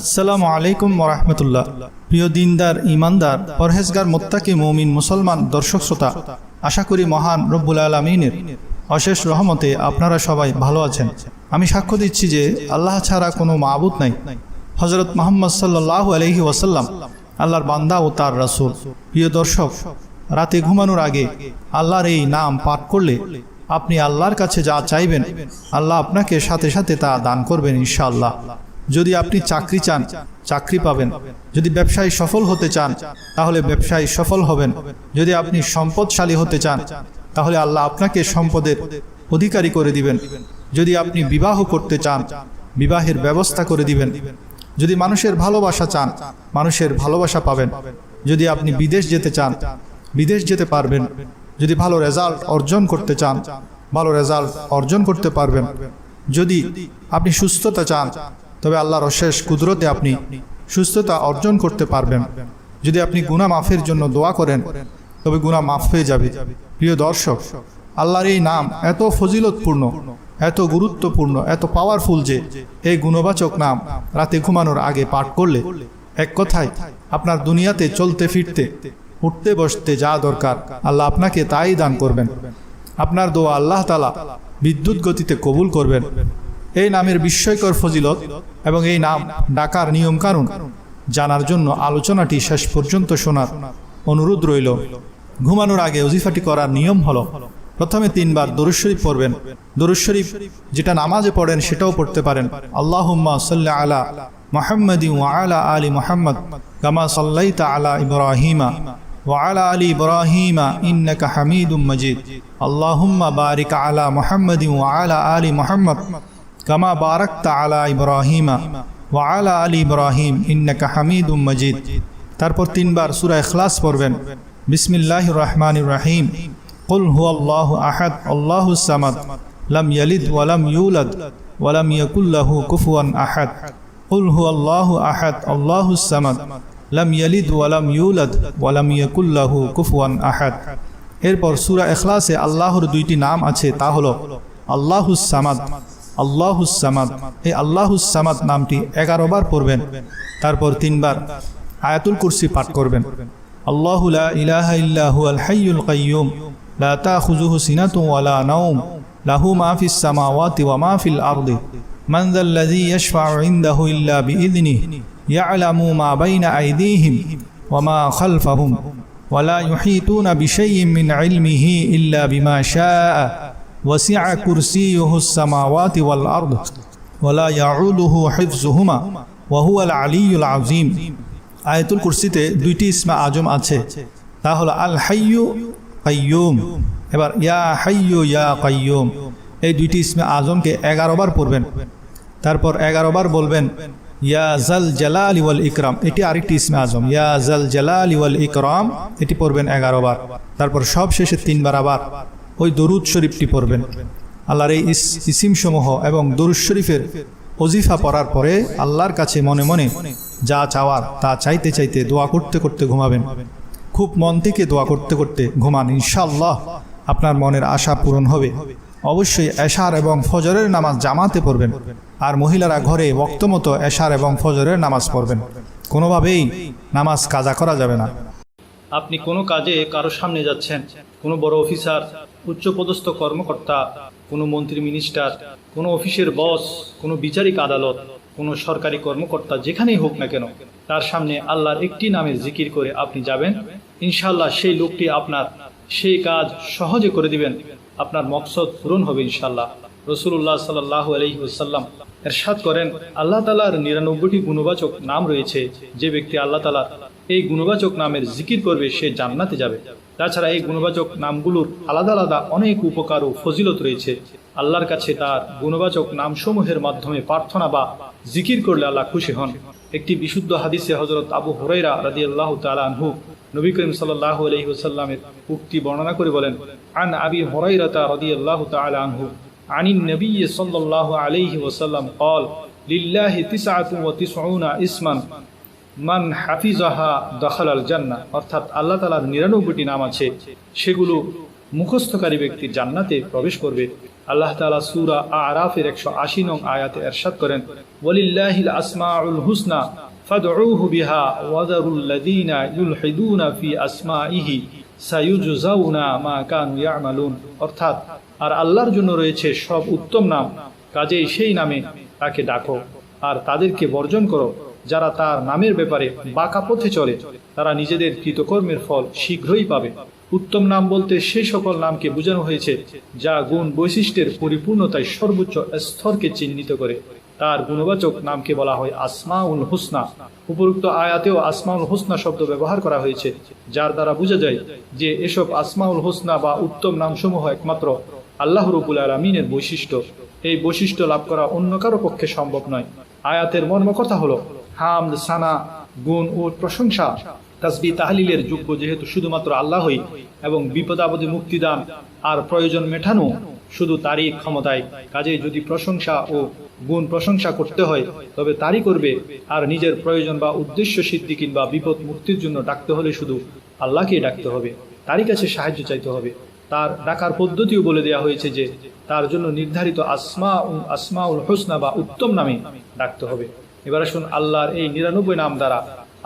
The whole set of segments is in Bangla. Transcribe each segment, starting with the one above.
আসসালামু আলাইকুম ওরহমতুল্লাহ প্রিয় দিনদার ইমানদার পরহেজগার, মোত্তাকি, মৌমিন, মুসলমান, দর্শক, শ্রোতা, আশা করি মহান রব্বুল আলমিনের অশেষ রহমতে আপনারা সবাই ভালো আছেন। আমি সাক্ষ্য দিচ্ছি যে আল্লাহ ছাড়া কোনো মাবুদ নাই। হজরত মোহাম্মদ সাল্লাহ আলহি ওয়াসাল্লাম, আল্লাহর বান্দা ও তার রাসূল। প্রিয় দর্শক, রাতে ঘুমানোর আগে আল্লাহর এই নাম পাঠ করলে আপনি আল্লাহর কাছে যা চাইবেন, আল্লাহ আপনাকে সাথে সাথে তা দান করবেন ইনশাআল্লাহ। যদি আপনি চাকরি চান, চাকরি পাবেন। যদি ব্যবসায় সফল হতে চান, তাহলে ব্যবসায় সফল হবেন। যদি আপনি সম্পদশালী হতে চান, তাহলে আল্লাহ আপনাকে সম্পদের অধিকারী করে দিবেন। যদি আপনি বিবাহ করতে চান, বিবাহের ব্যবস্থা করে দিবেন। যদি মানুষের ভালোবাসা চান, মানুষের ভালোবাসা পাবেন। যদি আপনি বিদেশ যেতে চান, বিদেশ যেতে পারবেন। যদি ভালো রেজাল্ট অর্জন করতে চান, ভালো রেজাল্ট অর্জন করতে পারবেন। যদি আপনি সুস্থতা চান তবে আল্লাহর অশেষ কুদরতে আপনি সুস্থতা অর্জন করতে পারবেন। যদি আপনি গুণা মাফের জন্য দোয়া করেন, তবে গুণা মাফ হয়ে যাবে। প্রিয় দর্শক, আল্লাহর এই নাম এত ফজিলতপূর্ণ, এত গুরুত্বপূর্ণ, এত পাওয়ারফুল যে এই গুণবাচক নাম রাতে ঘুমানোর আগে পাঠ করলে এক কথায় আপনার দুনিয়াতে চলতে ফিরতে, উঠতে বসতে যা দরকার আল্লাহ আপনাকে তাই দান করবেন। আপনার দোয়া আল্লাহ তালা বিদ্যুৎ গতিতে কবুল করবেন। এই নামের বিস্ময়কর ফজিলত এবং এই নাম ডাকার নিয়ম কারণ জানার জন্য আলোচনাটি শেষ পর্যন্ত শোনার অনুরোধ রইল। ঘুমানোর আগে অজিফাটি করার নিয়ম হলো, প্রথমে তিনবার দরুদ শরীফ পড়বেন। দরুদ শরীফ যেটা নামাজে পড়েন সেটাও পড়তে পারেন। আল্লাহ সাল্লা আলা মোহাম্মদ ওয়ালা আলী মোহাম্মদ গামা সাল্লাই আলা ইব্রাহিমা ওয়ালা আলী ইব্রাহিমা ইন্নাকা হামিদুম মজিদ। আল্লাহ বারিক আলা মোহাম্মদ ওয়ালা আলী মোহাম্মদ كما باركت على إبراهيم وعلى آل إبراهيم إنك حميد مجيد তারপর তিনবার সূরা ইখলাস পড়বেন বিসমিল্লাহির রহমানির রহিম قل هو الله أحد الله الصمد لم يلد ولم يولد ولم يكن له كفوا أحد قل هو الله أحد الله الصمد লাম ইয়ালিদ ওয়ালাম ইউলাদ ওয়ালাম ইয়াকুল্লাহু কুফওয়ান আহাদ এরপর সূরা ইখলাসে আল্লাহর দুইটি নাম আছে তা হলো আল্লাহুস সামাদ আল্লাহুসামাদ এই আল্লাহুসামাদ নামটি এগারো বার পড়বেন। তারপর তিনবার আয়াতুল কুরসি পাঠ করবেন। আল্লাহুলা ইলাহা ইল্লাহু আলহাইউল কাইয়ুম। লা তাখুজুহু সিনাতু ওয়ালা নাওম। লাহু মাহফিস সামাওয়াতি ওয়া মাহফিল আরদি। من ذا الذي يشفع عنده إلا بإذنه يعلم ما بين أيديهم وما خلفهم ولا يحيطون بشيء من ওয়াসিআ কুরসিয়ুহুস সামাওয়াতি ওয়াল আরদ ওয়ালা ইয়াউদুহু হিফজুহুমা ওয়া হুয়াল আলিয়ুল আযীম আয়াতুল কুরসিতে দুইটি ইসমা আজম আছে। তা হলো আল হাইয়ু কাইয়ুম, এবার ইয়া হাইয়ু ইয়া কাইয়ুম। এই দুইটি ইসমে আজমকে এগারো বার পড়বেন। তারপর এগারো বার বলবেন, ইয়া জল জালাল ইওয়াল ইকরাম। এটি আরেকটি ইসমে আজম। ইয়া জল জালাল ইওয়াল ইকরাম, এটি পড়বেন বার। তারপর সব শেষে তিনবার আবার। ওই দরুদ শরীফটি পড়বেন। আল্লাহর এই ইসিম সমূহ এবং দরুদ শরীফের অজিফা পড়ার পরে আল্লাহর কাছে মনে মনে যা চাওয়ার তা চাইতে চাইতে দোয়া করতে করতে ঘুমাবেন। খুব মন থেকে দোয়া করতে করতে ঘুমান ইনশাল্লাহ আপনার মনের আশা পূরণ হবে। অবশ্যই এশার এবং ফজরের নামাজ জামাতে পড়বেন আর মহিলারা ঘরে বক্তমতো এশার এবং ফজরের নামাজ পড়বেন। কোনোভাবেই নামাজ কাজা করা যাবে না। আপনি কোনো কাজে কারও সামনে যাচ্ছেন। কোনো বড় অফিসার, উচ্চপদস্থ কর্মকর্তা, কোনো মন্ত্রী মিনিস্টার, কোনো অফিসের বস, কোনো বিচারিক আদালত, কোনো সরকারি কর্মকর্তা যেখানেই হোক না কেন, তার সামনে আল্লাহর একটি নামের জিকির করে আপনি যাবেন। ইনশাল্লাহ সেই লোকটি আপনার সেই কাজ সহজে করে দিবেন। আপনার মকসদ পূরণ হবে ইনশাল্লাহ রসুল্লাহ সাল্লাহ আলহিউসাল্লাম এরশাদ করেন, আল্লাহ তালার নিরানব্বইটি গুণবাচক নাম রয়েছে। যে ব্যক্তি আল্লাহ তালার এই গুণবাচক নামের জিকির করবে, সে জান্নাতে যাবে। তাছাড়া এই গুণবাচক নামগুলোর আলাদা আলাদা অনেক উপকার ও ফজিলত রয়েছে। আল্লাহর কাছে তার গুণবাচক নামসমূহের মাধ্যমে প্রার্থনা বা জিকির করলে আল্লাহ খুশি হন। একটি বিশুদ্ধ হাদিসে হজরত আবু হরাইরা রাজি আল্লাহ তালু নবী করিম সাল্লাহ আলহি ওসাল্লামের উক্তি বর্ণনা করে বলেন, আন আবি হরাইরাতা রদি আল্লাহ তালাহু আনি নবী সাল্লাহ আলহি ওসাল্লাম অল লিল্লাহি তিসাআতু ওয়া তিসউনা ইসমান। মান হাফিজাহা দখালাল জান্না অর্থাৎ আল্লাহ তালার নিরানব্বইটি নাম আছে, সেগুলো মুখস্থকারী ব্যক্তি জান্নাতে প্রবেশ করবে। আল্লাহ তাআলা সূরা আরাফের একশো আশি নং আয়াতে এরশাদ করেন, ওয়ালিল্লাহিল আসমাউল হুসনা বিহা ওয়াদারুল লাযীনা ইউলহিদুনা ফি আসমাইহি সায়ুজজাউনা মা কানু ইয়ামালুন। অর্থাৎ, আর আল্লাহর জন্য রয়েছে সব উত্তম নাম, কাজেই সেই নামে তাকে ডাকো, আর তাদেরকে বর্জন করো। যারা তার নামের ব্যাপারে বাঁকা পথে চলে, তারা নিজেদের কৃতকর্মের ফল শীঘ্রই পাবে। উত্তম নাম বলতে সেই সকল নামকে বোঝানো হয়েছে, যা গুণ বৈশিষ্ট্যের পরিপূর্ণতায় সর্বোচ্চ স্তরকে চিহ্নিত করে। তার গুণবাচক নামকে বলা হয় আসমাউল হুসনা। উপরোক্ত আয়াতেও আসমাউল হুসনা শব্দ ব্যবহার করা হয়েছে, যার দ্বারা বোঝা যায় যে এসব আসমাউল হুসনা বা উত্তম নামসমূহ একমাত্র আল্লাহ রবুল আলমিনের বৈশিষ্ট্য। এই বৈশিষ্ট্য লাভ করা অন্য কারও পক্ষে সম্ভব নয়। আয়াতের মর্ম কথা হলো হামদ সানা, গুণ ও প্রশংসা, তাসবি, তাহলিলের যোগ্য যেহেতু শুধুমাত্র আল্লাহই এবং বিপদ, আপদে মুক্তিদান আর প্রয়োজন মেটানো শুধু তারই ক্ষমতায়। কাজে যদি প্রশংসা ও গুণ প্রশংসা করতে হয়, তবে তারই করবে আর নিজের প্রয়োজন বা উদ্দেশ্য সিদ্ধি কিংবা বিপদ মুক্তির জন্য ডাকতে হলে শুধু আল্লাহকেই ডাকতে হবে। তারই কাছে সাহায্য চাইতে হবে। তার ডাকার পদ্ধতিও বলে দেওয়া হয়েছে যে, তার জন্য নির্ধারিত আসমা আসমাউল হোসনা বা উত্তম নামে ডাকতে হবে। এবার আসুন আল্লাহর এই নিরানব্বই নাম দ্বারা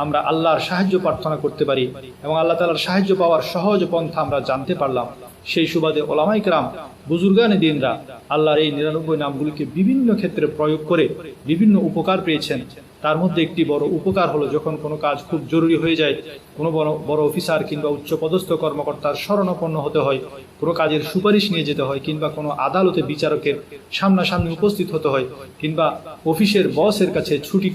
আমরা আল্লাহর সাহায্য প্রার্থনা করতে পারি এবং আল্লাহ তালার সাহায্য পাওয়ার সহজ পন্থা আমরা জানতে পারলাম। সেই সুবাদে ওলামাইকরাম বুজুর্গানে দিনরা আল্লাহর এই নিরানব্বই নামগুলিকে বিভিন্ন ক্ষেত্রে প্রয়োগ করে বিভিন্ন উপকার পেয়েছেন। তার মধ্যে একটি বড় উপকার হলো যখন কোনো কাজ খুব জরুরি হয়ে যায়, কোনো বড় বড় অফিসার কিংবা উচ্চপদস্থ কর্মকর্তার শরণাপন্ন হতে হয়, কোনো কাজের সুপারিশ নিয়ে যেতে হয় কিংবা কোনো আদালতে বিচারকের সামনাসামনি উপস্থিত হতে হয় কিংবা অফিসের বসের কাছে ছুটি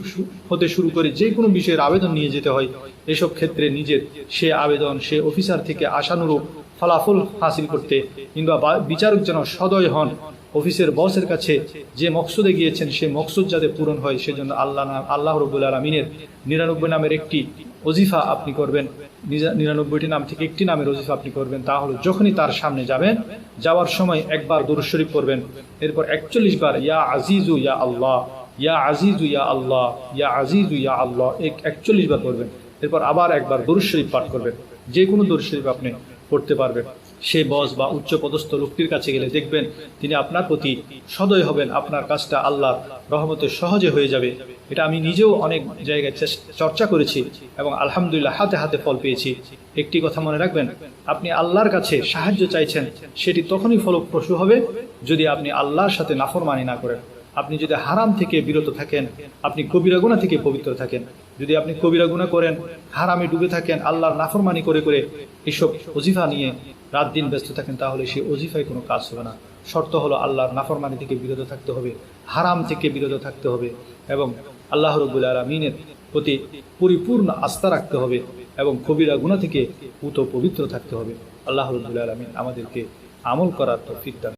হতে শুরু করে যে কোনো বিষয়ের আবেদন নিয়ে যেতে হয়। এসব ক্ষেত্রে নিজের সে আবেদন, সে অফিসার থেকে আশানুরূপ ফলাফল হাসিল করতে কিংবা বিচারক যেন সদয় হন অফিসের বসের কাছে যে মকসুদে গিয়েছেন, সে মকসুদ যাতে পূরণ হয়, সেজন্য আল্লাহ নাম আল্লাহ রবুল আলমিনের নিরানব্বই নামের একটি অজিফা আপনি করবেন। নিরানব্বইটি নাম থেকে একটি নামের অজিফা আপনি করবেন। তা হলো, যখনই তার সামনে যাবেন, যাওয়ার সময় একবার দরুদ শরীফ করবেন এরপর একচল্লিশ বার, ইয়া আজিজু ইয়া আল্লাহ, ইয়া আজিজু ইয়া আল্লাহ, ইয়া আজিজু ইয়া আল্লাহ এক একচল্লিশ বার করবেন এরপর আবার একবার দরুদ শরীফ পাঠ করবেন। যে কোনো দরুদ শরীফ আপনি পড়তে পারবেন। সে বস বা উচ্চ পদস্থ লোকটির কাছে গেলে দেখবেন তিনি আপনার প্রতি সদয় হবেন, আপনার কাজটা আল্লাহ রহমতে সহজে হয়ে যাবে। এটা আমি নিজেও অনেক জায়গায় চর্চা করেছি এবং আলহামদুলিল্লাহ হাতে হাতে ফল পেয়েছি। একটি কথা মনে রাখবেন, আপনি আল্লাহর কাছে সাহায্য চাইছেন, সেটি তখনই ফলপ্রসূ হবে যদি আপনি আল্লাহর সাথে নাফরমানি না করেন। আপনি যদি হারাম থেকে বিরত থাকেন, আপনি কবিরাগুনা থেকে পবিত্র থাকেন। যদি আপনি কবিরাগুনা করেন, হারামে ডুবে থাকেন, আল্লাহর নাফরমানি করে করে এসব অজিফা নিয়ে রাত দিন ব্যস্ত থাকেন, তাহলে সে অজিফায় কোনো কাজ হবে না। শর্ত হলো আল্লাহর নাফরমানি থেকে বিরত থাকতে হবে, হারাম থেকে বিরত থাকতে হবে এবং আল্লাহ রবুল আলমিনের প্রতি পরিপূর্ণ আস্থা রাখতে হবে এবং কবিরা গুণা থেকে পুত পবিত্র থাকতে হবে। আল্লাহ রবুল আলমিন আমাদেরকে আমল করার তৌফিক দান